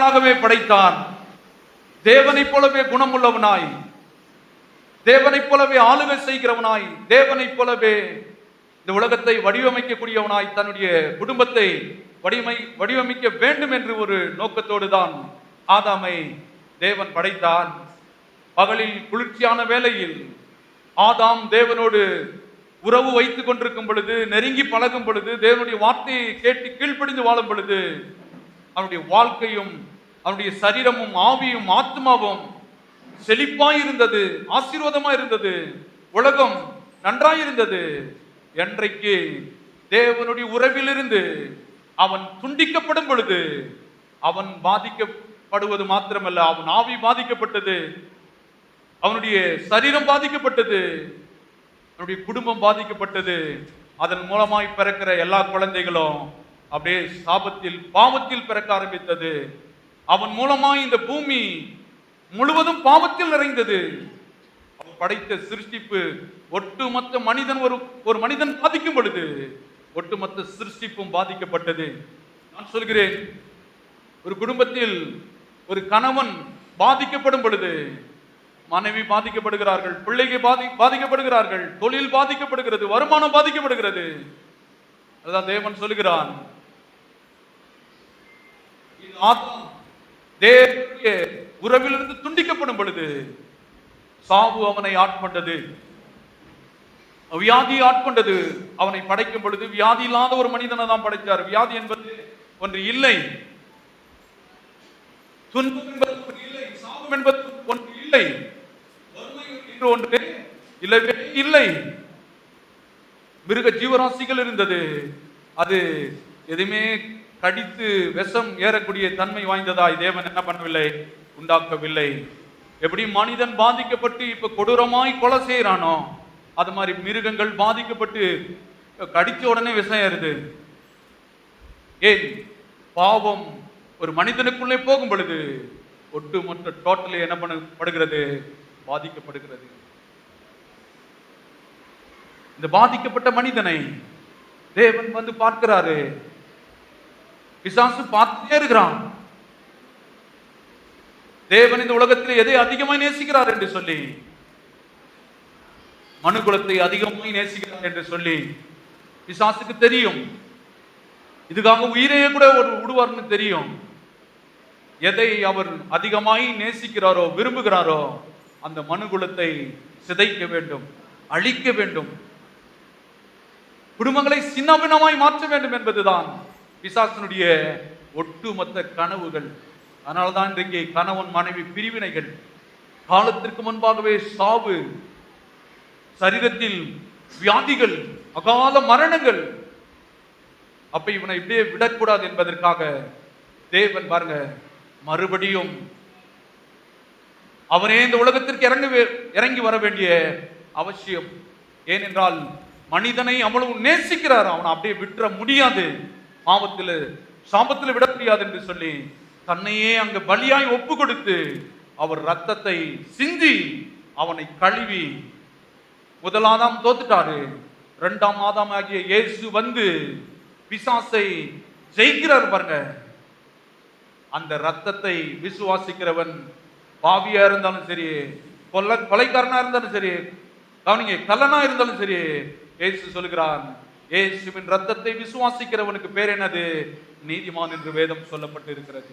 குணசாலிகளாகவே படைத்தான். தேவனைப் போலவே குணமுள்ளவனாய். தேவனைப் போலவே ஆளுகை செய்கிறவனாய். தேவனைப் போலவே இந்த உலகத்தை வடிவமைக்கக்கூடியவனாய் தன்னுடைய குடும்பத்தை வடிவமை வடிவமைக்க வேண்டும் என்று ஒரு நோக்கத்தோடு தான் ஆதாமை தேவன் படைத்தான். பகலில் குளிர்ச்சியான வேளையில் ஆதாம் தேவனோடு உறவு வைத்துக் கொண்டிருக்கும் பொழுது நெருங்கி பழகும் பொழுது தேவனுடைய வார்த்தையை கேட்டு கீழ்ப்படிந்து வாழும் பொழுது அவனுடைய வாழ்க்கையும் அவனுடைய சரீரமும் ஆவியும் ஆத்மாவும் செழிப்பாய் இருந்தது ஆசீர்வாதமாய் இருந்தது உலகம் நன்றாய் இருந்தது என்றைக்கு தேவனுடைய உறவிலிருந்து அவன் துண்டிக்கப்படும் பொழுது அவன் பாதிக்கப்படுவது மாத்திரமல்ல அவன் ஆவி பாதிக்கப்பட்டது அவனுடைய சரீரம் பாதிக்கப்பட்டது அவனுடைய குடும்பம் பாதிக்கப்பட்டது. அதன் மூலமாய் பிறக்கிற எல்லா குழந்தைகளும் அப்படியே சாபத்தில் பாவத்தில் பிறக்க ஆரம்பித்தது. அவன் மூலமாய் இந்த பூமி முழுவதும் பாவத்தில் நிறைந்தது. அவன் படைத்த சிருஷ்டிப்பு ஒட்டுமொத்த மனிதன் ஒரு ஒரு மனிதன் பாதிக்கும் பொழுது ஒட்டுமொத்த சிருஷ்டிப்பும் பாதிக்கப்பட்டது. நான் சொல்கிறேன் ஒரு குடும்பத்தில் ஒரு கணவன் பாதிக்கப்படும் பொழுது மனைவி பாதிக்கப்படுகிறார்கள் பிள்ளைகள் பாதி பாதிக்கப்படுகிறார்கள் தொழில் பாதிக்கப்படுகிறது வருமானம் பாதிக்கப்படுகிறது. அதான் தேவன் சொல்லுகிறான். தேவனுடைய உறவிலிருந்து துண்டிக்கப்படும் பொழுது சாவு அவனை ஆட்கொண்டது. வியாதி ஆட்கொண்டது. அவனை படைக்கும் பொழுது வியாதி இல்லாத ஒரு மனிதனை தான் படைத்தார். வியாதி என்பது ஒன்று இல்லை. துன்பம் என்பது ஒன்று இல்லை. சாபம் என்பது ஒன்று இல்லை. என்று ஒன்று இல்லவே இல்லை. மிருக ஜீவராசிகள் இருந்தது. அது எதுவுமே கடித்து விஷம் ஏறக்கூடிய தன்மை வாய்ந்ததாய் தேவன் என்ன பண்ணவில்லை? உண்டாக்கவில்லை. எப்படி மனிதன் பாதிக்கப்பட்டு இப்ப கொடூரமாய் கொலை செய்யறானோ அது மாதிரி மிருகங்கள் பாதிக்கப்பட்டு கடிச்ச உடனே விஷம் ஏறுது. ஏன் பாவம் ஒரு மனிதனுக்குள்ளே போகும் பொழுது ஒட்டுமொத்த டோட்டலி என்ன பண்ணப்படுகிறது பாதிக்கப்படுகிறது. இந்த பாதிக்கப்பட்ட மனிதனை தேவன் வந்து பார்க்கிறாரு. பிசாசு பார்த்துட்டே இருக்கிறான். தேவன் இந்த உலகத்தில் எதை அதிகமாய் நேசிக்கிறார் என்று சொல்லி மனுகுலத்தை அதிகமாய் நேசிக்கிறார் என்று சொல்லி பிசாசுக்கு தெரியும். இதுக்காக உயிரையே கூட ஒரு விடுவார்னு தெரியும். எதை அவர் அதிகமாய் நேசிக்கிறாரோ விரும்புகிறாரோ அந்த மனுகுலத்தை சிதைக்க வேண்டும் அழிக்க வேண்டும். குடும்பங்களை சின்னபின்னமாய் மாற்ற வேண்டும் என்பதுதான் பிசாசனுடைய ஒட்டுமொத்த கனவுகள். அதனால தான் இன்றைக்கு கணவன் மனைவி பிரிவினைகள். காலத்திற்கு முன்பாகவே சாவு சரீரத்தில் வியாதிகள் அகால மரணங்கள். அப்ப இவனை இப்படியே விடக்கூடாது என்பதற்காக தேவன் பாருங்க மறுபடியும் அவனே இந்த உலகத்திற்கு இறங்க இறங்கி வர வேண்டிய அவசியம். ஏனென்றால் மனிதனை அவ்வளவு நேசிக்கிறார் அவனை அப்படியே விட்டுற முடியாது. பாவத்தில் சாபத்தில் விட முடியாது என்று சொல்லி தன்னையே அங்கு பலியாய் ஒப்பு கொடுத்து அவர் ரத்தத்தை சிந்தி அவனை கழுவி முதலாதாம் தோத்துட்டாரு. இரண்டாம் மாதம் ஆகிய இயேசு வந்து பிசாசை ஜெயிக்கிறார் பாருங்க. அந்த ரத்தத்தை விசுவாசிக்கிறவன் பாவியா இருந்தாலும் சரி கொல்ல கொலைக்காரனா இருந்தாலும் சரி கவனிங்க கல்லனா இருந்தாலும் சரி இயேசு சொல்கிறான் இயேசுவின் ரத்தத்தை விசுவாசிக்கிறவனுக்கு பேர் என்னது? நீதிமான் என்று வேதம் சொல்லப்பட்டு இருக்கிறது